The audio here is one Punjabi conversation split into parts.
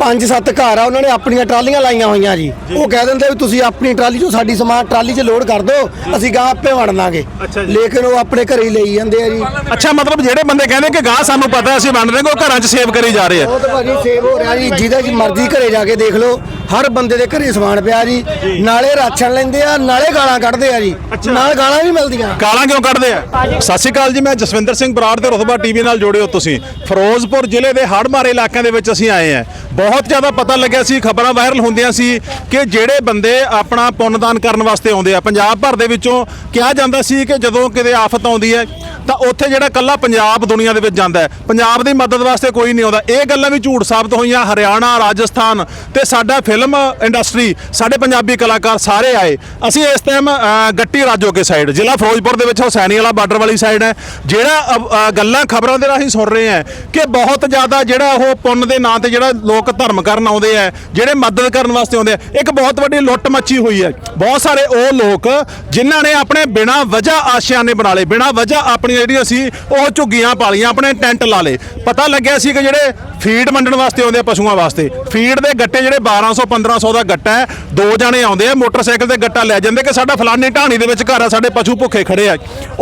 ਪੰਜ ਸੱਤ ਘਰ ਆ ਉਹਨਾਂ ਨੇ ਆਪਣੀਆਂ ਟਰਾਲੀਆਂ ਲਾਈਆਂ ਹੋਈਆਂ ਜੀ। ਉਹ ਕਹਿ ਦਿੰਦੇ ਵੀ ਤੁਸੀਂ ਆਪਣੀ ਟਰਾਲੀ 'ਚੋਂ ਸਾਡੀ ਸਮਾਨ ਟਰਾਲੀ 'ਚ ਲੋਡ ਕਰ ਦਿਓ ਅਸੀਂ ਗਾਂ ਆਪੇ ਵੰਡ ਲਾਂਗੇ। ਲੇਕਿਨ ਉਹ ਆਪਣੇ ਘਰੇ ਹੀ ਲਈ ਜਾਂਦੇ ਆ ਜੀ। ਅੱਛਾ ਮਤਲਬ ਜਿਹੜੇ ਬੰਦੇ ਕਹਿੰਦੇ ਕਿ ਗਾਹ ਸਾਨੂੰ ਪਤਾ ਅਸੀਂ ਵੰਡ ਰਹੇ ਉਹ ਘਰਾਂ 'ਚ ਸੇਵ ਕਰੀ ਜਾ ਰਹੇ ਆ। ਉਹ ਤਾਂ ਭਾਜੀ ਸੇਵ ਹੋ ਰਿਹਾ ਜੀ ਜਿਹਦੇ ਜੀ ਮਰਜ਼ੀ ਘਰੇ ਜਾ ਕੇ ਦੇਖ ਲਓ ਹਰ ਬੰਦੇ ਦੇ ਘਰੇ ਸਮਾਨ ਪਿਆ ਜੀ। ਨਾਲੇ ਰਾਸ਼ਨ ਲੈਂਦੇ ਆ ਨਾਲੇ ਗਾਲਾਂ ਕੱਢਦੇ ਆ ਜੀ। ਨਾਲ ਗਾਲਾਂ ਵੀ ਮਿਲਦੀਆਂ। ਗਾਲਾਂ ਕਿਉਂ ਕੱਢਦੇ ਆ? ਸਤਿ ਸ਼੍ਰੀ ਅਕਾਲ ਜੀ ਮੈਂ ਜਸਵਿੰਦਰ ਸਿੰਘ ਬਰਾੜ ਤੇ ਰੁਤਬਾ ਟੀਵੀ ਨਾਲ ਜੁੜੇ ਹੋ ਤੁਸੀਂ। ਫਿਰੋਜ਼ਪੁਰ ਜ਼ਿਲ੍ਹੇ ਦੇ ਹੜ੍ਹ ਮਾਰੇ ਇਲਾਕਿਆਂ ਦੇ ਵਿੱਚ ਅਸੀਂ ਆਏ ਆ। ਬਹੁਤ ਜ਼ਿਆਦਾ ਪਤਾ ਲੱਗਿਆ ਸੀ, ਖਬਰਾਂ ਵਾਇਰਲ ਹੁੰਦੀਆਂ ਸੀ ਕਿ ਜਿਹੜੇ ਬੰਦੇ ਆਪਣਾ ਪੁੰਨਦਾਨ ਕਰਨ ਵਾਸਤੇ ਆਉਂਦੇ ਆ, ਪੰਜਾਬ ਭਰ ਦੇ ਵਿੱਚੋਂ ਕਿਹਾ ਜਾਂਦਾ ਸੀ ਕਿ ਜਦੋਂ ਕਿਤੇ ਆਫਤ ਆਉਂਦੀ ਹੈ ਤਾਂ ਉੱਥੇ ਜਿਹੜਾ ਕੱਲਾ ਪੰਜਾਬ ਦੁਨੀਆ ਦੇ ਵਿੱਚ ਜਾਂਦਾ ਹੈ। ਪੰਜਾਬ ਦੀ ਮਦਦ ਵਾਸਤੇ ਕੋਈ ਨਹੀਂ ਆਉਂਦਾ। ਇਹ ਗੱਲਾਂ ਵੀ ਝੂਠ ਸਾਬਤ ਹੋਈਆਂ। ਹਰਿਆਣਾ ਰਾਜਸਥਾਨ ਤੇ ਸਾਡਾ ਫਿਲਮ ਇੰਡਸਟਰੀ ਸਾਡੇ ਪੰਜਾਬੀ ਕਲਾਕਾਰ ਸਾਰੇ ਆਏ। ਅਸੀਂ ਇਸ ਟਾਈਮ ਗੱਟੀ ਰਾਜੋਕੇ ਸਾਈਡ ਜ਼ਿਲ੍ਹਾ ਫਿਰੋਜ਼ਪੁਰ ਦੇ ਵਿੱਚ ਹੁਸੈਨੀ ਵਾਲਾ ਬਾਰਡਰ ਵਾਲੀ ਸਾਈਡ ਹੈ। ਜਿਹੜਾ ਅ, ਗੱਲਾਂ ਖਬਰਾਂ ਦੇ ਰਾਹੀਂ ਸੁਣ ਰਹੇ ਆ ਕਿ ਬਹੁਤ ਜ਼ਿਆਦਾ ਜਿਹੜਾ ਉਹ ਪੁੰਨ ਦੇ ਨਾਂ ਤੇ ਜਿਹੜਾ ਲੋਕ ਧਰਮ ਕਰਨ ਆਉਂਦੇ ਆ ਜਿਹੜੇ ਮਦਦ ਕਰਨ ਵਾਸਤੇ ਆਉਂਦੇ ਆ ਇੱਕ ਬਹੁਤ ਵੱਡੀ ਲੁੱਟ ਮੱਚੀ ਹੋਈ ਹੈ। ਬਹੁਤ ਸਾਰੇ ਉਹ ਲੋਕ ਜਿਨ੍ਹਾਂ ਨੇ ਆਪਣੇ ਬਿਨਾਂ ਵਜ੍ਹਾ ਆਸ਼ਿਆਨੇ ਬਣਾ ਲਏ ਬਿਨਾਂ ਵਜ੍ਹਾ ਆਪਣੇ ਆਪਣੀਆਂ ਜਿਹੜੀਆਂ ਸੀ, ਉਹ ਝੁੱਗੀਆਂ ਪਾਲੀਆਂ, ਆਪਣੇ ਟੈਂਟ ਲਾ ਲਏ। ਪਤਾ ਲੱਗਿਆ ਸੀ ਕਿ ਜਿਹੜੇ ਫੀਡ ਵੰਡਣ ਵਾਸਤੇ ਆਉਂਦੇ ਆ ਪਸ਼ੂਆਂ ਵਾਸਤੇ। ਫੀਡ ਦੇ ਗੱਟੇ ਜਿਹੜੇ 1200 1500 ਦਾ ਗੱਟਾ ਹੈ ਦੋ ਜਣੇ ਆਉਂਦੇ ਆ ਮੋਟਰਸਾਈਕਲ ਤੇ ਗੱਟਾ ਲੈ ਜਾਂਦੇ ਕਿ ਸਾਡਾ ਫਲਾਨੀ ਢਾਣੀ ਦੇ ਵਿੱਚ ਘਰ ਆ ਸਾਡੇ ਪਸ਼ੂ ਭੁੱਖੇ ਖੜੇ ਆ।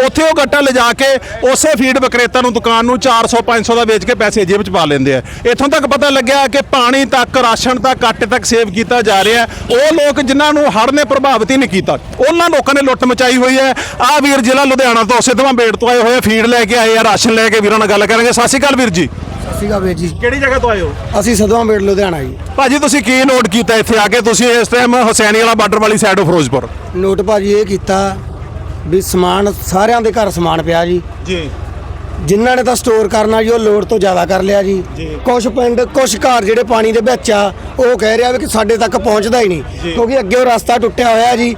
ਉੱਥੇ ਉਹ ਗੱਟਾ ਲਿਜਾ ਕੇ ਉਸੇ ਫੀਡ ਵਿਕਰੇਤਾ ਨੂੰ ਦੁਕਾਨ ਨੂੰ 400 500 ਦਾ ਵੇਚ ਕੇ ਪੈਸੇ ਜੇਬ 'ਚ ਪਾ ਲੈਂਦੇ ਆ। ਇੱਥੋਂ ਤੱਕ ਪਤਾ ਲੱਗਿਆ ਕਿ ਪਾਣੀ ਤੱਕ ਰਾਸ਼ਨ ਤੱਕ ਆਟੇ ਤੱਕ ਸੇਵ ਕੀਤਾ ਜਾ ਰਿਹਾ ਉਹ ਲੋਕ ਜਿਨ੍ਹਾਂ ਨੂੰ ਹੜ੍ਹ ਨੇ ਪ੍ਰਭਾਵਿਤ ਹੀ ਨਹੀਂ ਕੀਤਾ ਉਹਨਾਂ ਲੋਕਾਂ ਨੇ ਲੁੱਟ ਮਚਾਈ ਹੋਈ ਹੈ। ਆ ਵੀਰ ਜ਼ਿਲ੍ਹਾ ਲੁਧਿਆਣਾ ਤੋਂ ਸਿੱਧਵਾਂ ਬੇੜ ਤੋਂ ਆਏ ਹੋਏ ਆ, ਫੀਡ ਲੈ ਕੇ ਆਏ ਆ ਰਾਸ਼ਨ ਲੈ ਕੇ ਵੀਰਾਂ ਨਾਲ ਗੱਲ ਕਰਾਂਗੇ। ਸਤਿ ਸ਼੍ਰੀ ਅਕਾਲ ਵੀਰ ਜੀ। ਸੀਗਾ ਵੀਰ ਜੀ। ਕਿਹੜੀ ਜਗ੍ਹਾ ਤੋਂ ਆਏ ਹੋ? ਅਸੀਂ ਸਦਵਾ ਮੇੜ ਲੁਧਿਆਣਾ ਜੀ। ਭਾਜੀ ਤੁਸੀਂ ਕੀ ਨੋਟ ਕੀਤਾ ਇੱਥੇ ਆ ਕੇ? ਤੁਸੀਂ ਇਸ ਟਾਈਮ ਹੁਸੈਨੀ ਵਾਲਾ ਬਾਰਡਰ ਵਾਲੀ ਸਾਈਡ ਫਿਰੋਜ਼ਪੁਰ। ਨੋਟ ਭਾਜੀ ਇਹ ਕੀਤਾ ਵੀ ਸਮਾਨ ਸਾਰਿਆਂ ਦੇ ਘਰ ਸਮਾਨ ਪਿਆ ਜੀ। ਜੀ। ਜਿਨ੍ਹਾਂ ਨੇ ਤਾਂ ਸਟੋਰ ਕਰਨਾ ਜੀ ਉਹ ਲੋੜ ਤੋਂ ਜ਼ਿਆਦਾ ਕਰ ਲਿਆ ਜੀ। ਕੁਝ ਪਿੰਡ ਕੁਝ ਘਰ ਜਿਹੜੇ ਪਾਣੀ ਦੇ ਵਿੱਚ ਆ ਉਹ ਕਹਿ ਰਿਹਾ ਵੀ ਕਿ ਸਾਡੇ ਤੱਕ ਪਹੁੰਚਦਾ ਹੀ ਨਹੀਂ। ਕਿਉਂਕਿ ਅੱਗੇ ਉਹ ਰਸਤਾ ਟੁੱਟਿਆ ਹੋਇਆ ਜੀ।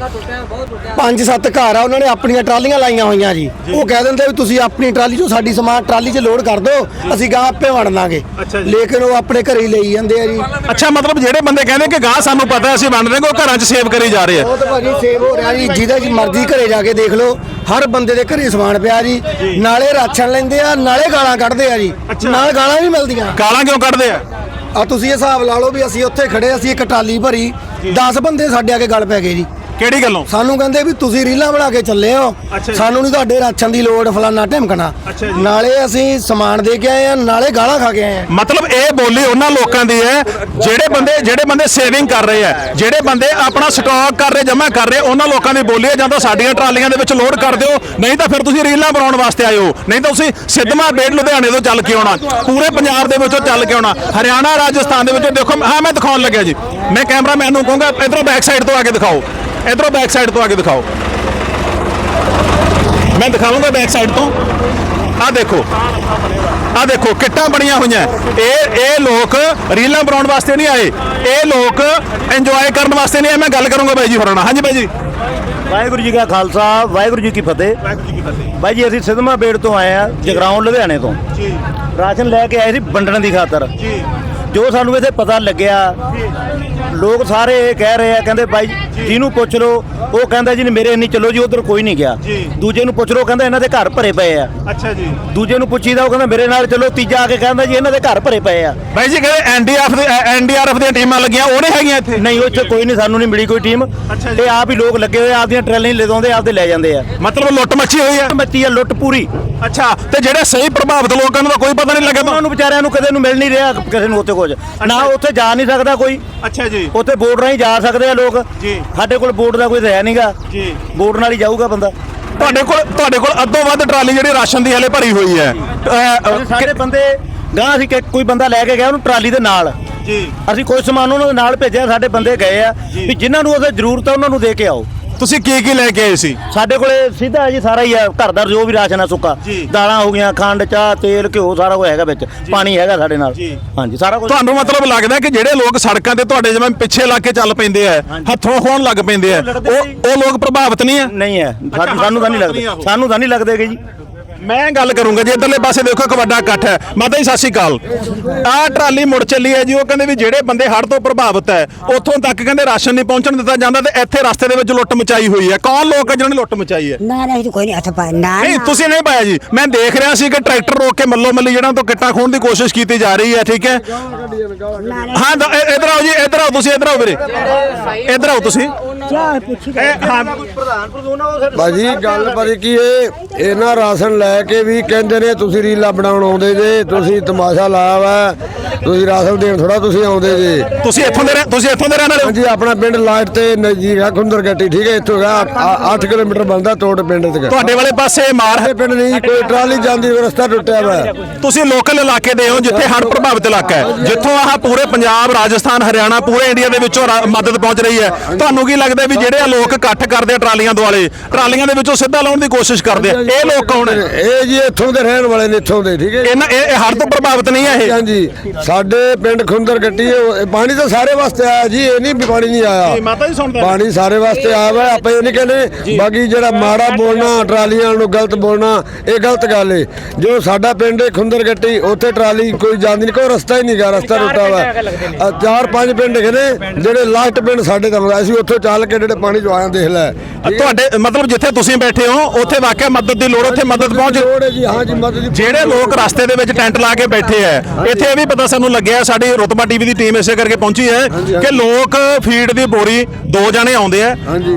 ਪੰਜ ਸੱਤ ਘਰ ਆ ਉਹਨਾਂ ਨੇ ਆਪਣੀਆਂ ਟਰਾਲੀਆਂ ਲਾਈਆਂ ਹੋਈਆਂ ਜੀ। ਉਹ ਕਹਿ ਦਿੰਦੇ ਵੀ ਤੁਸੀਂ ਆਪਣੀ ਟਰਾਲੀ 'ਚੋਂ ਸਾਡੀ ਸਮਾਨ ਟਰਾਲੀ 'ਚ ਲੋਡ ਕਰ ਦਿਓ ਅਸੀਂ ਗਾਂ ਆਪੇ ਵੰਡ ਲਾਂਗੇ। ਲੇਕਿਨ ਉਹ ਆਪਣੇ ਘਰੇ ਹੀ ਲਈ ਜਾਂਦੇ ਆ ਜੀ। ਅੱਛਾ ਮਤਲਬ ਜਿਹੜੇ ਬੰਦੇ ਕਹਿੰਦੇ ਕਿ ਗਾਹ ਸਾਨੂੰ ਪਤਾ ਅਸੀਂ ਵੰਡ ਰਹੇ ਉਹ ਘਰਾਂ 'ਚ ਸੇਵ ਕਰੀ ਜਾ ਰਹੇ ਆ। ਉਹ ਤਾਂ ਭਾਜੀ ਸੇਵ ਹੋ ਰਿਹਾ ਜੀ ਜਿਹਦੇ ਜੀ ਮਰਜ਼ੀ ਘਰੇ ਜਾ ਕੇ ਦੇਖ ਲਓ ਹਰ ਬੰਦੇ ਦੇ ਘਰੇ ਸਮਾਨ ਪਿਆ ਜੀ। ਨਾਲੇ ਰਾਸ਼ਨ ਲੈਂਦੇ ਆ ਨਾਲੇ ਗਾਲਾਂ ਕੱਢਦੇ ਆ ਜੀ। ਨਾਲ ਗਾਲਾਂ ਵੀ ਮਿਲਦੀਆਂ। ਗਾਲਾਂ ਕਿਉਂ ਕੱਢਦੇ ਆ? ਆ ਤੁਸੀਂ ਇਹ ਹਿਸਾਬ ਲਾ ਲਓ ਵੀ ਅਸੀਂ ਉੱਥੇ ਖੜੇ ਅਸੀਂ ਇੱਕ ਟਾਲੀ ਭਰੀ। 10 ਬੰਦੇ ਸਾਡੇ ਆ ਕੇ ਗੱਲ ਪੈ ਗਏ ਜੀ। ਕਿਹੜੀ ਗੱਲੋਂ? ਸਾਨੂੰ ਕਹਿੰਦੇ ਵੀ ਤੁਸੀਂ ਰੀਲਾਂ ਬਣਾ ਕੇ ਚੱਲੇ ਹੋ। ਅੱਛਾ ਜੀ। ਸਾਨੂੰ ਨਹੀਂ ਤੁਹਾਡੇ ਰਾਸ਼ਨ ਦੀ ਲੋੜ ਫਲਾਨਾ ਢਿਮਕਣਾ। ਅੱਛਾ ਜੀ। ਨਾਲੇ ਅਸੀਂ ਸਮਾਨ ਦੇ ਕੇ ਆਏ ਆ ਨਾਲੇ ਗਾਲਾਂ ਖਾ ਕੇ ਆਏ ਆ ਮਤਲਬ ਇਹ ਬੋਲੀ ਉਹਨਾਂ ਲੋਕਾਂ ਦੀ ਹੈ ਜਿਹੜੇ ਬੰਦੇ ਜਿਹੜੇ ਬੰਦੇ ਸੇਵਿੰਗ ਕਰ ਰਹੇ ਆ ਜਿਹੜੇ ਬੰਦੇ ਆਪਣਾ ਸਟਾਕ ਕਰ ਰਹੇ ਜਮ੍ਹਾਂ ਕਰ ਰਹੇ ਉਹਨਾਂ ਲੋਕਾਂ ਦੀ ਬੋਲੀ ਹੈ ਜਾਂ ਤਾਂ ਸਾਡੀਆਂ ਟਰਾਲੀਆਂ ਦੇ ਵਿੱਚ ਲੋਡ ਕਰ ਦਿਓ ਨਹੀਂ ਤਾਂ ਫਿਰ ਤੁਸੀਂ ਰੀਲਾਂ ਬਣਾਉਣ ਵਾਸਤੇ ਆਏ ਹੋ। ਨਹੀਂ ਤਾਂ ਤੁਸੀਂ ਸਿੱਧਵਾਂ ਬੇੜ ਲੁਧਿਆਣੇ ਤੋਂ ਚੱਲ ਕੇ ਆਉਣਾ ਪੂਰੇ ਪੰਜਾਬ ਦੇ ਵਿੱਚੋਂ ਚੱਲ ਕੇ ਆਉਣਾ ਹਰਿਆਣਾ ਰਾਜਸਥਾਨ ਦੇ ਵਿੱਚੋਂ ਦੇਖੋ ਹਾਂ ਮੈਂ ਦਿਖਾਉਣ ਲੱਗਿਆ ਜੀ। ਮੈਂ ਕੈਮਰਾਮੈਨ ਨੂੰ ਕਹੂੰਗਾ ਇਧਰੋਂ ਬੈਕ ਸਾਈਡ ਤੋਂ ਆ ਕੇ ਦਿਖਾਓ। ਇਧਰੋਂ ਬੈਕ ਸਾਈਡ ਤੋਂ ਆ ਕੇ ਦਿਖਾਓ। ਮੈਂ ਦਿਖਾਵਾਂਗਾ ਬੈਕ ਸਾਈਡ ਤੋਂ। ਆ ਦੇਖੋ ਆ ਦੇਖੋ ਕਿੱਟਾਂ ਬਣੀਆਂ ਹੋਈਆਂ। ਇਹ ਇਹ ਲੋਕ ਰੀਲਾਂ ਬਣਾਉਣ ਵਾਸਤੇ ਨਹੀਂ ਆਏ। ਇਹ ਲੋਕ ਇੰਜੋਏ ਕਰਨ ਵਾਸਤੇ ਨਹੀਂ ਆਏ। ਮੈਂ ਗੱਲ ਕਰੂੰਗਾ ਬਾਈ ਜੀ ਹੋਰਾਂ ਨਾਲ। ਹਾਂਜੀ ਬਾਈ ਜੀ। ਵਾਹਿਗੁਰੂ ਜੀ ਕਾ ਖਾਲਸਾ ਵਾਹਿਗੁਰੂ ਜੀ ਕੀ ਫਤਿਹ। ਵਾਹਿਗੁਰੂ ਜੀ ਕੀ ਫਤਿਹ। ਬਾਈ ਜੀ ਅਸੀਂ ਸਿੱਧਵਾਂ ਬੇੜ ਤੋਂ ਆਏ ਆ ਜਗਰਾਉਂ ਲੁਧਿਆਣੇ ਤੋਂ। ਜੀ। ਰਾਸ਼ਨ ਲੈ ਕੇ ਆਏ ਸੀ ਵੰਡਣ ਦੀ ਖਾਤਰ। ਜੀ। ਜੋ ਸਾਨੂੰ ਇੱਥੇ ਪਤਾ ਲੱਗਿਆ ਲੋਕ ਸਾਰੇ ਇਹ ਕਹਿ ਰਹੇ ਆ ਕਹਿੰਦੇ ਬਾਈ ਜਿਹਨੂੰ ਪੁੱਛ ਲਓ ਉਹ ਕਹਿੰਦਾ ਜੀ ਮੇਰੇ ਇੰਨੀ ਚੱਲੋ ਜੀ ਉਧਰ ਕੋਈ ਨਹੀਂ ਗਿਆ। ਦੂਜੇ ਨੂੰ ਪੁੱਛ ਲਓ ਕਹਿੰਦਾ ਇਹਨਾਂ ਦੇ ਘਰ ਭਰੇ ਪਏ ਆ। ਅੱਛਾ ਜੀ। ਦੂਜੇ ਨੂੰ ਪੁੱਛੀਦਾ ਉਹ ਕਹਿੰਦਾ ਮੇਰੇ ਨਾਲ ਚੱਲੋ ਤੀਜਾ ਆ ਕੇ ਕਹਿੰਦਾ ਜੀ ਇਹਨਾਂ ਦੇ ਘਰ ਭਰੇ ਪਏ ਆ। ਬਾਈ ਜੀ ਕਹਿੰਦੇ ਐਨਡੀਆਰਐਫ ਦੇ ਐਨਡੀਆਰਐਫ ਦੀਆਂ ਟੀਮਾਂ ਲੱਗੀਆਂ ਉਹ ਨਹੀਂ ਹੈਗੀਆਂ ਇੱਥੇ? ਨਹੀਂ ਉੱਥੇ ਕੋਈ ਨਹੀਂ ਸਾਨੂੰ ਨਹੀਂ ਮਿਲੀ ਕੋਈ ਟੀਮ। ਅੱਛਾ ਜੀ। ਤੇ ਆਪ ਹੀ ਲੋਕ ਲੱਗੇ ਹੋਏ ਆ, ਆਪਦੀਆਂ ਟਰੈਲੀਆਂ ਲੈ ਦੋਂਦੇ ਆਪਦੇ ਲੈ ਜਾਂਦੇ ਆ। ਮਤਲਬ ਲੁੱਟ ਮੱਛੀ ਹੋਈ ਹੈ ਮੱਤੀ ਆ ਲੁੱਟ ਪੂਰੀ। ਅੱਛਾ ਤੇ ਜਿਹੜੇ ਸਹੀ ਪ੍ਰਭਾਵਿਤ ਲੋਕਾਂ ਨੂੰ ਤਾਂ ਕੋਈ ਪਤਾ ਨਹੀਂ ਲੱਗਿਆ ਉਹਨਾਂ ਨੂੰ ਵਿਚਾਰਿਆਂ ਨੂੰ ਕਦੇ ਨੂੰ ਮਿਲ ਨਹੀਂ ਰਿਹਾ ਕਿਸੇ ਨੂੰ ਉੱਥੇ ਕੁਝ। ਨਾ ਉੱਥੇ ਜਾ ਨਹੀਂ ਸਕਦਾ ਕੋਈ। ਅੱਛਾ ਜੀ। ਉੱਥੇ ਬੋਰਡ ਰਾਹੀਂ ਜਾ ਸਕਦੇ ਆ ਲੋਕ। ਜੀ। ਸਾਡੇ ਕੋਲ ਬੋਰਡ ਦਾ ਕੋਈ ਹੈ ਨਹੀਂਗਾ ਜੀ। ਬੋਰਡ ਨਾਲ ਹੀ ਜਾਊਗਾ ਬੰਦਾ। ਤੁਹਾਡੇ ਕੋਲ ਤੁਹਾਡੇ ਕੋਲ ਅੱਧੋ ਵੱਧ ਟਰਾਲੀ ਜਿਹੜੀ ਰਾਸ਼ਨ ਦੀ ਹਲੇ ਭਰੀ ਹੋਈ ਹੈ। ਅਹ, ਅਹ, ਸਾਡੇ ਬੰਦੇ ਗਾਂ ਅਸੀਂ ਕਿ- ਕੋਈ ਬੰਦਾ ਲੈ ਕੇ ਗਿਆ ਉਹਨੂੰ ਟਰਾਲੀ ਦੇ ਨਾਲ। ਜੀ। ਅਸੀਂ ਕੋਈ ਸਮਾਨ ਉਹਨਾਂ ਦੇ ਨਾਲ ਭੇਜਿਆ ਸਾਡੇ ਬੰਦੇ ਗਏ ਆ। ਵੀ ਜਿਨ੍ਹਾਂ ਨੂੰ ਉਹਦੇ ਜ਼ਰੂਰਤ ਆ ਉਹਨਾਂ ਨੂੰ ਦੇ ਕੇ ਆਓ। ਤੁਸੀਂ ਕੀ ਕੀ ਲੈ ਕੇ ਆਏ ਸੀ? ਸਾਡੇ ਕੋਲੇ ਸਿੱਧਾ ਜੀ ਸਾਰਾ ਹੀ ਆ ਘਰ ਦਾ ਜੋ ਵੀ ਰਾਸ਼ਨ ਆ ਸੁੱਕਾ। ਜੀ। ਦਾਲਾਂ ਹੋ ਗਈਆਂ ਖੰਡ ਚਾਹ ਤੇਲ ਘਿਓ ਸਾਰਾ ਕੁਝ ਹੈਗਾ ਵਿੱਚ। ਪਾਣੀ ਹੈਗਾ ਸਾਡੇ ਨਾਲ। ਜੀ। ਹਾਂਜੀ ਸਾਰਾ ਕੁਝ ਤੁਹਾਨੂੰ ਮਤਲਬ ਲੱਗਦਾ ਕਿ ਜਿਹੜੇ ਲੋਕ ਸੜਕਾਂ ਤੇ ਤੁਹਾਡੇ ਜਿਵੇਂ ਪਿੱਛੇ ਲਾ ਕੇ ਚੱਲ ਪੈਂਦੇ ਆ ਹੱਥੋਂ ਖੋਣ ਲੱਗ ਪੈਂਦੇ ਆ ਉਹ ਉਹ ਲੋਕ ਪ੍ਰਭਾਵਿਤ ਨਹੀਂ ਆ? ਨਹੀਂ ਹੈ। ਸਾਨੂੰ ਸਾਨੂੰ ਤਾਂ ਨਹੀਂ। ਲੱਗਦੇ। ਸਾਨੂੰ ਤਾਂ ਨਹੀਂ ਲੱਗਦੇਗੇ ਜੀ। ਮੈਂ ਗੱਲ ਕਰੂੰਗਾ ਜੀ ਇਧਰਲੇ ਪਾਸੇ ਦੇਖੋ ਇੱਕ ਵੱਡਾ ਇਕੱਠ ਹੈ। ਮਾਤਾ ਜੀ ਸਤਿ ਸ਼੍ਰੀ ਅਕਾਲ। ਆਹ ਟਰਾਲੀ ਮੁੜ ਚੱਲੀ ਹੈ ਜੀ ਉਹ ਕਹਿੰਦੇ ਵੀ ਜਿਹੜੇ ਬੰਦੇ ਹੜ੍ਹ ਤੋਂ ਪ੍ਰਭਾਵਿਤ ਹੈ ਉੱਥੋਂ ਤੱਕ ਕਹਿੰਦੇ ਰਾਸ਼ਨ ਨਹੀਂ ਪਹੁੰਚਣ ਦਿੱਤਾ ਜਾਂਦਾ ਤੇ ਇੱਥੇ ਰਸਤੇ ਦੇ ਵਿੱਚ ਲੁੱਟ ਮਚਾਈ ਹੋਈ ਹੈ। ਕੌਣ ਲੋਕ ਹੈ ਜਿਹਨਾਂ ਨੇ ਲੁੱਟ ਮਚਾਈ ਹੈ? ਨਾ ਨਾ ਇਹ ਕੋਈ ਨਹੀਂ ਹੱਥ ਪਾਇਆ ਨਾ ਨਹੀਂ। ਤੁਸੀਂ ਨਹੀਂ ਪਾਇਆ ਜੀ। ਮੈਂ ਦੇਖ ਰਿਹਾ ਸੀ ਕਿ ਟਰੈਕਟਰ ਰੋਕ ਕੇ ਮੱਲੋ ਮੱਲੀ ਜਿਹੜਾ ਤੋਂ ਕਿੱਟਾਂ ਖੋਣ ਦੀ ਕੋਸ਼ਿਸ਼ ਕੀਤੀ ਜਾ ਰਹੀ ਹੈ ਠੀਕ ਹੈ? ਹਾਂ ਇੱਧਰ ਆਓ ਜੀ ਇੱਧਰ ਆਓ ਤੁਸੀਂ ਇੱਧਰ ਆਓ ਵੀਰੇ। ਇੱਧਰ ਆਓ ਤੁਸੀਂ। ਚਾਹ ਪੁੱਛੀ ਇਹ ਹਾਂ। ਭਾਜੀ ਗੱਲ ਪਤਾ ਕੀ ਏ? ਇਹਨਾਂ ਰਾਸ਼ਨ ਲੈ ਕੇ ਵੀ ਕਹਿੰਦੇ ਨੇ ਤੁਸੀਂ ਰੀਲਾ ਬਣਾਉਣ ਆਉਂਦੇ ਜੇ ਤੁਸੀਂ ਤਮਾਸ਼ਾ ਲਾਇਆ ਵਾ ਤੁਸੀਂ ਰਾਸ਼ਨ ਦੇਣ ਥੋੜਾ ਤੁਸੀਂ ਆਉਂਦੇ ਜੇ। ਤੁਸੀਂ ਇੱਥੋਂ ਦੇ ਰਹਿ- ਤੁਸੀਂ ਇੱਥੋਂ ਦੇ ਰਹਿਣ ਵਾਲੇ ਹੋ? ਹਾਂਜੀ ਆਪਣਾ ਪਿੰਡ ਲਾਈਟ ਤੇ ਨਜ਼ਦੀਕ ਆ ਖੁੰਦਰਗੱਟੀ ਠੀਕ ਹੈ ਇੱਥੋਂ ਆ 8 ਕਿਲੋਮੀਟਰ ਬਣਦਾ ਤੋੜ ਪਿੰਡ ਤੱਕ ਤੁਹਾਡੇ ਵਾਲੇ ਪਾਸੇ ਮਾਰ ਸਾਡੇ ਪਿੰਡ ਨਹੀਂ ਕੋਈ ਟਰਾਲੀ ਜਾਂਦੀ ਰਸਤਾ ਟੁੱਟਿਆ ਵਾ। ਤੁਸੀਂ ਲੋਕਲ ਇਲਾਕੇ ਦੇ ਹੋ ਜਿੱਥੇ ਹੜ੍ਹ ਪ੍ਰਭਾਵਿਤ ਇਲਾਕਾ ਹੈ। ਜਿੱਥੋਂ ਆਹ ਪੂਰੇ ਪੰਜਾਬ ਰਾਜਸਥਾਨ ਹਰਿਆਣਾ ਪੂਰੇ ਇੰਡੀਆ ਦੇ ਵਿੱਚੋਂ ਰਾ- ਮਦਦ ਪਹੁੰਚ ਰਹੀ ਹੈ। ਤੁਹਾਨੂੰ ਕੀ ਲੱਗਦਾ ਵੀ ਜਿਹੜੇ ਆ ਲੋਕ ਇਕੱਠ ਕਰਦੇ ਆ ਟਰਾਲੀਆਂ ਦੁਆਲੇ ਟਰਾਲੀਆਂ ਦੇ ਵਿੱਚੋਂ ਸਿੱਧਾ ਲਾਉਣ ਦੀ ਕੋਸ਼ਿਸ਼ ਕਰਦੇ ਆ? ਇਹ ਲੋਕ ਕੌਣ ਹੈ? ਇਹ ਜੀ ਇੱਥੋਂ ਦੇ ਰਹਿਣ ਵਾਲੇ ਨੇ ਇੱਥੋਂ ਦੇ ਠੀਕ ਹੈ ਇਹਨਾਂ ਇਹ ਇਹ ਹੜ੍ਹ ਤੋਂ ਪ੍ਰਭਾਵਿਤ ਨਹੀਂ ਹੈ ਇਹ? ਹਾਂਜੀ ਸਾਡੇ ਪਿੰਡ ਖੁੰਦਰਗੱਟੀ ਇਹ ਪਾਣੀ ਤਾਂ ਸਾਰੇ ਵਾਸਤੇ ਆਇਆ ਜੀ ਇਹ ਨਹੀਂ ਵੀ ਪਾਣੀ ਨਹੀਂ ਆਇਆ। ਮਾਤਾ ਜੀ ਸੁਣਦਾ ਪਾਣੀ ਸਾਰੇ ਵਾਸਤੇ ਆਇਆ ਵਾ ਆਪਾਂ ਇਹ ਨਹੀਂ ਕਹਿੰਦੇ ਬਾਕੀ ਜਿਹੜਾ ਮਾੜਾ ਬੋਲਣਾ ਟਰਾਲੀਆਂ ਨੂੰ ਗਲਤ ਬੋਲਣਾ ਇਹ ਗਲਤ ਗੱਲ ਏ। ਜੋ ਸਾਡਾ ਪਿੰਡ ਏ ਖੁੰਦਰ ਗੱਟੀ ਉੱਥੇ ਟਰਾਲੀ ਕੋਈ ਜਾਂਦੀ ਨਹੀਂ ਕੋਈ ਰਸਤਾ ਹੀ ਨਹੀਂ ਗਾ ਰਸਤਾ ਟੁੱਟਾ ਵਾ। ਆਹ ਚਾਰ ਪੰਜ ਪਿੰਡ ਹੈਗੇ ਨੇ ਜਿਹੜੇ ਲਾਸਟ ਪਿੰਡ ਸਾਡੇ ਦਾ ਅਸੀਂ ਉੱਥੋਂ ਚੱਲ ਕੇ ਜਿਹੜੇ ਪਾਣੀ ਚੋਂ ਆਇਆ ਦੇਖ ਲੈ। ਤੁਹਾਡੇ ਮਤਲਬ ਜਿੱਥੇ ਤੁਸੀਂ ਬੈਠੇ ਹੋ ਉੱਥੇ ਵਾਕਿਆ ਮਦਦ ਦੀ ਲੋੜ ਉੱਥੇ ਮਦਦ ਪਹੁੰਚ ਲੋੜ ਹੈ ਜੀ ਹਾਂ ਜੀ ਮਦਦ ਦੀ ਜਿਹੜੇ ਲੋਕ ਰਸਤੇ ਦੇ ਵਿੱਚ ਟੈਂਟ ਲਾ ਕੇ ਬੈਠੇ ਐ ਇੱਥੇ ਇਹ ਵੀ ਪਤਾ ਸਾਨੂੰ ਲੱਗਿਆ ਸਾਡੀ ਰੁਤਬਾ ਟੀਵੀ ਦੀ ਟੀਮ ਇਸੇ ਕਰਕੇ ਪਹੁੰਚੀ ਹੈ ਕਿ ਲੋਕ ਫੀਡ ਦੀ ਬੋਰੀ ਦੋ ਜਣੇ ਆਉਂਦੇ ਆ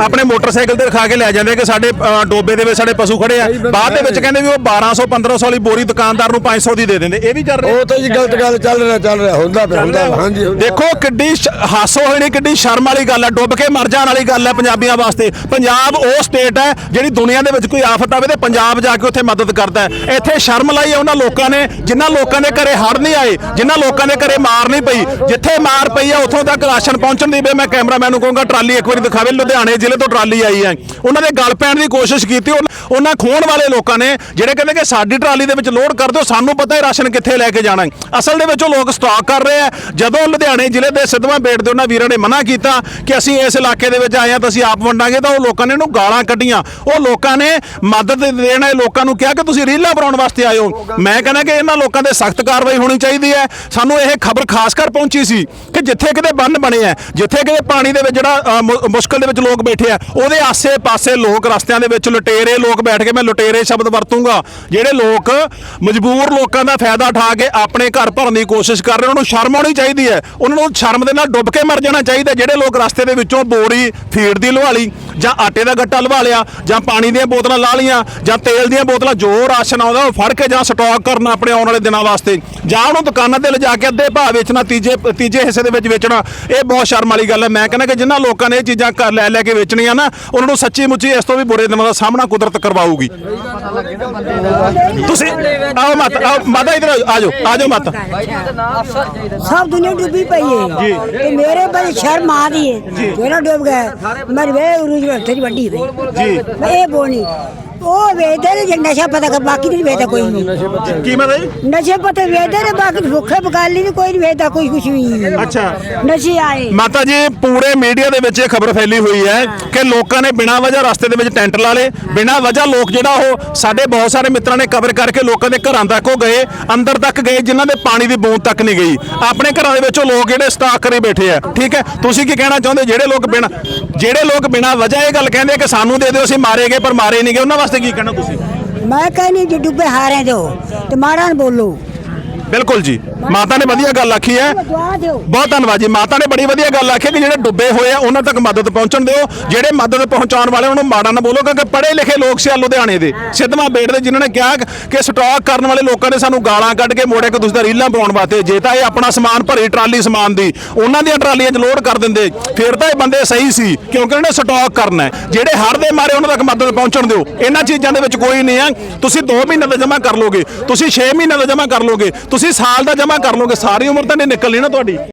ਆਪਣੇ ਮੋਟਰਸਾਈਕਲ ਤੇ ਰਖਾ ਕੇ ਲੈ ਜਾਂਦੇ ਕਿ ਸਾਡੇ ਡੋਬੇ ਦੇ ਵਿੱਚ ਸਾਡੇ ਪਸ਼ੂ ਖੜੇ ਆ। ਬਾਅਦ ਦੇ ਵਿੱਚ ਕਹਿੰਦੇ ਵੀ ਉਹ 1200 1500 ਵਾਲੀ ਬੋਰੀ ਦੁਕਾਨਦਾਰ ਨੂੰ 500 ਦੀ ਦੇ ਦਿੰਦੇ ਇਹ ਵੀ ਚੱਲ ਰਿਹਾ। ਉਹ ਤਾਂ ਜੀ ਗਲਤ ਗੱਲ ਚੱਲ ਰਿਹਾ ਚੱਲ ਰਿਹਾ ਹੁੰਦਾ ਪਿਆ ਹੁੰਦਾ ਹਾਂਜੀ। ਦੇਖੋ ਕਿੱਡੀ ਹਾਸੋ ਹੋਣੀ ਕਿੱਡੀ ਸ਼ਰਮ ਵਾਲੀ ਗੱਲ ਹੈ ਡੁੱਬ ਕੇ ਮਰ ਜਾਣ ਵਾਲੀ ਗੱਲ ਹੈ ਪੰਜਾਬੀਆਂ ਵਾਸਤੇ। ਪੰਜਾਬ ਉਹ ਸਟੇਟ ਹੈ ਜਿਹੜੀ ਦੁਨੀਆ ਦੇ ਵਿੱਚ ਕੋਈ ਆਫਤ ਆਵੇ ਤੇ ਪੰਜਾਬ ਜਾ ਕੇ ਉੱਥੇ ਮਦਦ ਕਰਦਾ ਹੈ। ਇੱਥੇ ਸ਼ਰਮ ਲਾਈ ਹੈ ਉਹਨਾਂ ਲੋਕਾਂ ਨੇ ਜਿਨ੍ਹਾਂ ਲੋਕਾਂ ਦੇ ਘਰੇ ਹੜ ਨਹੀਂ ਆਏ ਜਿਨ੍ਹਾਂ ਲੋਕਾਂ ਲੋਕਾਂ ਦੇ ਘਰੇ ਮਾਰ ਨਹੀਂ ਪਈ। ਜਿੱਥੇ ਮਾਰ ਪਈ ਹੈ ਉੱਥੋਂ ਤੱਕ ਰਾਸ਼ਨ ਪਹੁੰਚਣ ਦੀ ਵੀ ਮੈਂ ਕੈਮਰਾਮੈਨ ਨੂੰ ਕਹੂੰਗਾ, ਟਰਾਲੀ ਇੱਕ ਵਾਰੀ ਦਿਖਾਵੇ, ਲੁਧਿਆਣੇ ਜ਼ਿਲ੍ਹੇ ਤੋਂ ਟਰਾਲੀ ਆਈ ਹੈ ਉਹਨਾਂ ਦੇ ਗਲ ਪੈਣ ਦੀ ਕੋਸ਼ਿਸ਼ ਕੀਤੀ। ਉਹਨਾਂ ਖੋਣ ਵਾਲੇ ਲੋਕਾਂ ਨੇ ਜਿਹੜੇ ਕਹਿੰਦੇ ਕਿ ਸਾਡੀ ਟਰਾਲੀ ਦੇ ਵਿੱਚ ਲੋਡ ਕਰ ਦਿਓ, ਸਾਨੂੰ ਪਤਾ ਹੈ ਰਾਸ਼ਨ ਕਿੱਥੇ ਲੈ ਕੇ ਜਾਣਾ ਹੈ। ਅਸਲ ਦੇ ਵਿੱਚ ਉਹ ਲੋਕ ਸਟਾਕ ਕਰ ਰਹੇ ਆ। ਜਦੋਂ ਲੁਧਿਆਣੇ ਜ਼ਿਲ੍ਹੇ ਦੇ ਸਿੱਧਵਾਂ ਬੇਟ ਦੇ ਉਹਨਾਂ ਵੀਰਾਂ ਨੇ ਮਨਾ ਕੀਤਾ ਕਿ ਅਸੀਂ ਇਸ ਇਲਾਕੇ ਦੇ ਵਿੱਚ ਆਏ ਆ ਤਾਂ ਅਸੀਂ ਆਪ ਵੰਡਾਂਗੇ, ਤਾਂ ਉਹ ਲੋਕਾਂ ਨੇ ਇਹਨੂੰ ਗਾਲਾਂ ਕੱਢੀਆਂ। ਉਹ ਲੋਕਾਂ ਨੇ ਮਦਦ ਦੇਣ ਵਾਲੇ ਲੋਕਾਂ ਨੂੰ ਕਿਹਾ ਕਿ ਤੁਸੀਂ ਰੀਲਾਂ ਬਣਾਉਣ ਵਾਸਤੇ ਆਏ ਹੋ। ਮੈਂ ਕਹਿੰਦਾ ਕਿ ਇਹਨਾਂ ਲੋਕਾਂ ਤੇ ਸਖਤ ਕਾਰਵਾਈ ਹੋਣੀ ਚਾਹੀਦੀ ਹੈ। ਸਾਨੂੰ ਇਹ ਖਬਰ ਖਾਸ ਕਰ ਪਹੁੰਚੀ ਸੀ ਕਿ ਜਿੱਥੇ ਕਿਤੇ ਬੰਨ ਬਣੇ ਆ, ਜਿੱਥੇ ਕਿਤੇ ਪਾਣੀ ਦੇ ਵਿੱਚ ਜਿਹੜਾ ਮੁ- ਮੁਸ਼ਕਲ ਦੇ ਵਿੱਚ ਲੋਕ ਬੈਠੇ ਆ, ਉਹਦੇ ਆਸੇ-ਪਾਸੇ ਲੋਕ ਰਸਤਿਆਂ ਦੇ ਵਿੱਚ ਲੁਟੇਰੇ ਲੋਕ ਬੈਠ ਕੇ ਮੈਂ ਲੁਟੇਰੇ ਸ਼ਬਦ ਵਰਤੂੰਗਾ, ਜਿਹੜੇ ਲੋਕ ਮਜਬੂਰ ਲੋਕਾਂ ਦਾ ਫਾਇਦਾ ਉਠਾ ਕੇ ਆਪਣੇ ਘਰ ਭਰਨ ਦੀ ਕੋਸ਼ਿਸ਼ ਕਰ ਰਹੇ, ਉਹਨਾਂ ਨੂੰ ਸ਼ਰਮ ਆਉਣੀ ਚਾਹੀਦੀ ਹੈ, ਉਹਨਾਂ ਨੂੰ ਸ਼ਰਮ ਦੇ ਨਾਲ ਡੁੱਬ ਕੇ ਮਰ ਜਾਣਾ ਚਾਹੀਦਾ, ਜਿਹੜੇ ਲੋਕ ਰਸਤੇ ਦੇ ਵਿੱਚੋਂ ਬੋਰੀ ਫੀਡ ਦੀ ਲਵਾ ਲਈ ਜਾਂ ਆਟੇ ਦਾ ਗੱਟਾ ਲਵਾ ਲਿਆ ਜਾਂ ਪਾਣੀ ਦੀਆਂ ਬੋਤਲਾਂ ਲਾ ਲੀਆਂ ਜਾਂ ਤੇਲ ਦੀਆਂ ਬੋਤਲਾਂ ਜੋ ਰਾਸ਼ਨ ਆਉਂਦਾ ਉਹ ਫੜ ਕੇ ਜਾਂ ਸਟਾਕ ਕਰਨਾ ਆਪਣੇ ਆਉਣ ਵਾਲੇ ਦਿਨਾਂ ਵਾਸਤੇ। ਜਾਂ ਉਹਨੂੰ ਦੁਕਾਨਾਂ ਤੇ ਲਿਜਾ ਕੇ ਅੱਧੇ ਭਾਅ ਵੇਚਣਾ ਤੀਜੇ ਤੀਜੇ ਹਿੱਸੇ ਦੇ ਵਿੱਚ ਵੇਚਣਾ ਇਹ ਬਹੁਤ ਸ਼ਰਮ ਵਾਲੀ ਗੱਲ ਹੈ। ਮੈਂ ਕਹਿੰਦਾ ਕਿ ਜਿਨ੍ਹਾਂ ਲੋਕਾਂ ਨੇ ਇਹ ਚੀਜ਼ਾਂ ਘਰ ਲੈ ਲੈ ਕੇ ਵੇਚਣੀਆਂ ਨਾ ਉਹਨਾਂ ਨੂੰ ਸੱਚੀ ਮੁੱਚੀ ਇਸ ਤੋਂ ਵੀ ਬੁਰੇ ਦਿਨਾਂ ਦਾ ਸਾਹਮਣਾ ਕੁਦਰਤ ਕਰਵਾਊਗੀ। ਤੁਸੀਂ ਆਓ ਮਤ ਆਓ ਮਾਤਾ ਇਧਰ ਆ ਜਾਓ ਆ ਜਾਓ ਮਤ। ਸਭ ਦੁਨੀਆ ਡੁੱਬੀ ਪਈ ਹੈ। ਤੇ ਮੇਰੇ ਬੜੀ ਸ਼ਰਮ ਆ ਰਹੀ ਹੈ। ਜਿਹੜਾ ਡੁੱਬ ਗਿਆ। ਮੈਂ ਵੇ ਉਰੂਜ ਤੇਰੀ ਵੱਡੀ ਹੋਈ ਜੀ ਮੈਂ ਇਹ ਬੋਣੀ ਉਹ ਵੇਚਦੇ ਨੇ ਜੇ ਨਸ਼ਾ ਪਤਾ ਕਰ ਬਾਕੀ ਨਹੀਂ ਵੇਚਦਾ ਕੋਈ ਨਹੀਂ ਕੀ ਮਤਲਬ ਨਸ਼ੇ ਪਤਾ ਵੇਚਦੇ ਨੇ ਬਾਕੀ ਭੁੱਖੇ ਬਕਾਲੀ ਨਹੀਂ ਕੋਈ ਨਹੀਂ ਵੇਚਦਾ ਕੋਈ ਕੁਛ ਵੀ। ਅੱਛਾ। ਨਸ਼ੇ ਆਏ। ਮਾਤਾ ਜੀ ਪੂਰੇ ਮੀਡੀਆ ਦੇ ਵਿੱਚ ਇਹ ਖਬਰ ਫੈਲੀ ਹੋਈ ਹੈ ਕਿ ਲੋਕਾਂ ਨੇ ਬਿਨਾਂ ਵਜ੍ਹਾ ਰਸਤੇ ਦੇ ਵਿੱਚ ਟੈਂਟ ਲਾ ਲਏ ਬਿਨਾਂ ਵਜ੍ਹਾ ਲੋਕ ਜਿਹੜਾ ਉਹ ਸਾਡੇ ਬਹੁਤ ਸਾਰੇ ਮਿੱਤਰਾਂ ਨੇ ਕਵਰ ਕਰਕੇ ਲੋਕਾਂ ਦੇ ਘਰਾਂ ਤੱਕ ਉਹ ਗਏ ਅੰਦਰ ਤੱਕ ਗਏ ਜਿਨ੍ਹਾਂ ਦੇ ਪਾਣੀ ਦੀ ਬੂੰਦ ਤੱਕ ਨਹੀਂ ਗਈ। ਆਪਣੇ ਘਰਾਂ ਦੇ ਵਿੱਚ ਉਹ ਲੋਕ ਜਿਹੜੇ ਸਟਾਕ ਕਰੀ ਬੈਠੇ ਆ ਠੀਕ ਹੈ? ਤੁਸੀਂ ਕੀ ਕਹਿਣਾ ਚਾਹੁੰਦੇ? ਜਿਹੜੇ ਲੋਕ ਬਿਨਾਂ ਜਿਹੜੇ ਲੋਕ ਬਿਨਾਂ ਵਜ੍ਹਾ ਇਹ ਗੱਲ ਕਹਿੰਦੇ ਕਿ ਸਾਨੂੰ ਦੇ ਦਿਓ ਅਸੀਂ ਮਾਰੇ ਗਏ ਪਰ ਮਾਰੇ ਨਹੀਂ ਗਏ ਉਹਨਾਂ ਵਾਸਤੇ ਕੀ ਕਹਿਣਾ ਤੁਸੀਂ? ਮੈਂ ਕਹਿੰਦੀ ਜੇ ਡੁੱਬੇ ਹਾਰੇ ਦਿਓ ਤੇ ਮਾੜਾ ਨਾ ਬੋਲੋ। ਬਿਲਕੁਲ ਜੀ। ਮਾਤਾ ਨੇ ਵਧੀਆ ਗੱਲ ਆਖੀ ਹੈ। ਬਹੁਤ ਧੰਨਵਾਦ ਜੀ। ਮਾਤਾ ਨੇ ਬੜੀ ਵਧੀਆ ਗੱਲ ਆਖੀ ਕਿ ਜਿਹੜੇ ਡੁੱਬੇ ਹੋਏ ਆ ਉਹਨਾਂ ਤੱਕ ਮਦਦ ਪਹੁੰਚਣ ਦਿਓ। ਜਿਹੜੇ ਮਦਦ ਪਹੁੰਚਾਉਣ ਵਾਲੇ ਉਹਨਾਂ ਨੂੰ ਮਾੜਾ ਨਾ ਬੋਲੋ ਕਿਉਂਕਿ ਪੜ੍ਹੇ ਲਿਖੇ ਲੋਕ ਸੀ ਲੁਧਿਆਣੇ ਦੇ। ਸਿੱਧਵਾਂ ਬੇਟ ਦੇ ਜਿਨ੍ਹਾਂ ਨੇ ਕਿਹਾ ਕਿ ਸਟਾਕ ਕਰਨ ਵਾਲੇ ਲੋਕਾਂ ਨੇ ਸਾਨੂੰ ਗਾਲਾਂ ਕੱਢ ਕੇ ਮੋੜੇ ਕਿ ਤੁਸੀਂ ਤਾਂ ਰੀਲਾਂ ਬਣਾਉਣ ਵਾਸਤੇ। ਜੇ ਤਾਂ ਇਹ ਆਪਣਾ ਸਮਾਨ ਭਰੀ ਟਰਾਲੀ ਸਮਾਨ ਦੀ ਉਹਨਾਂ ਦੀਆਂ ਟਰਾਲੀਆਂ 'ਚ ਲੋਡ ਕਰ ਦਿੰਦੇ। ਫਿਰ ਤਾਂ ਇਹ ਬੰਦੇ ਸਹੀ ਸੀ ਕਿਉਂਕਿ ਉਹਨਾਂ ਨੇ ਸਟਾਕ ਕਰਨਾ ਹੈ। ਜਿਹੜੇ ਹੜ ਦੇ ਮਾਰੇ ਉਹਨਾਂ ਤੱਕ ਮਦਦ ਪਹੁੰਚਣ ਦਿਓ। ਇਹਨਾਂ ਚੀਜ਼ਾਂ ਦੇ ਵਿੱਚ ਕੋਈ ਨਹੀਂ ਆ ਤੁਸੀਂ 2 ਮਹੀਨੇ ਦਾ ਜਮ੍ਹਾਂ ਕਰ ਲੋਗੇ। ਤੁਸੀਂ 6 ਮਹੀਨੇ ਦਾ ਜਮ੍ਹਾਂ ਕਰ ਲੋਗੇ। ਤੁਸੀਂ ਸਾਲ ਦਾ ਜਮ੍ਹਾਂ ਕਰ ਲੋਗੇ ਸਾਰੀ ਉਮਰ ਤਾਂ ਨਹੀਂ ਨਿਕਲਣੀ ਨਾ ਤੁਹਾਡੀ।